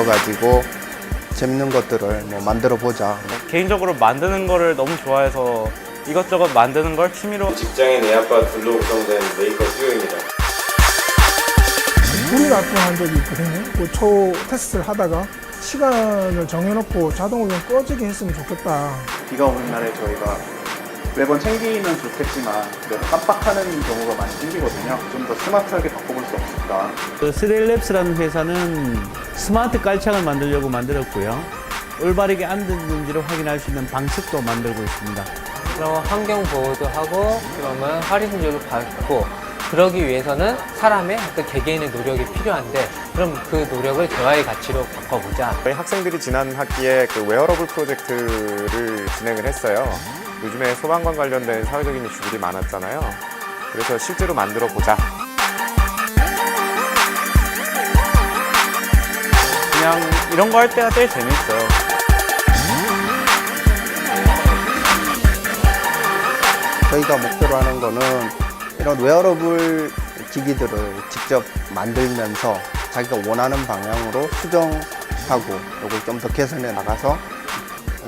가지고 재밌는 것들을 뭐 만들어 보자. 개인적으로 만드는 거를 너무 좋아해서 이것저것 만드는 걸 취미로 직장인 예약과 둘로 구성된 메이커 스튜디오입니다. 불이 나타난 적이 있거든요. 그초 테스트를 하다가 시간을 정해놓고 자동으로 좀 꺼지게 했으면 좋겠다. 비가 오는 날에 저희가 매번 챙기면 좋겠지만 그래도 깜빡하는 경우가 많이 생기거든요. 좀 더 스마트하게 바꿔볼 수 없을까. 그 스데일랩스라는 회사는 스마트 깔창을 만들려고 만들었고요. 올바르게 앉았는지를 확인할 수 있는 방식도 만들고 있습니다. 그럼 환경 보호도 하고 그러면 할인율을 받고 그러기 위해서는 사람의 어떤 개개인의 노력이 필요한데 그럼 그 노력을 대화의 가치로 바꿔보자. 저희 학생들이 지난 학기에 그 웨어러블 프로젝트를 진행을 했어요. 요즘에 소방관 관련된 사회적인 이슈들이 많았잖아요. 그래서 실제로 만들어 보자. 그냥 이런 거 할 때가 제일 재밌어요. 저희가 목표로 하는 거는 이런 웨어러블 기기들을 직접 만들면서 자기가 원하는 방향으로 수정하고 이걸 좀 더 개선해 나가서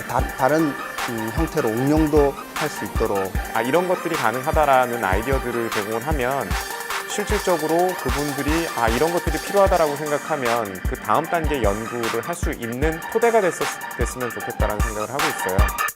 다, 다른 음, 형태로 응용도 할 수 있도록 아, 이런 것들이 가능하다라는 아이디어들을 제공을 하면 실질적으로 그분들이 아, 이런 것들이 필요하다라고 생각하면 그 다음 단계 연구를 할 수 있는 토대가 됐었, 됐으면 좋겠다라는 생각을 하고 있어요.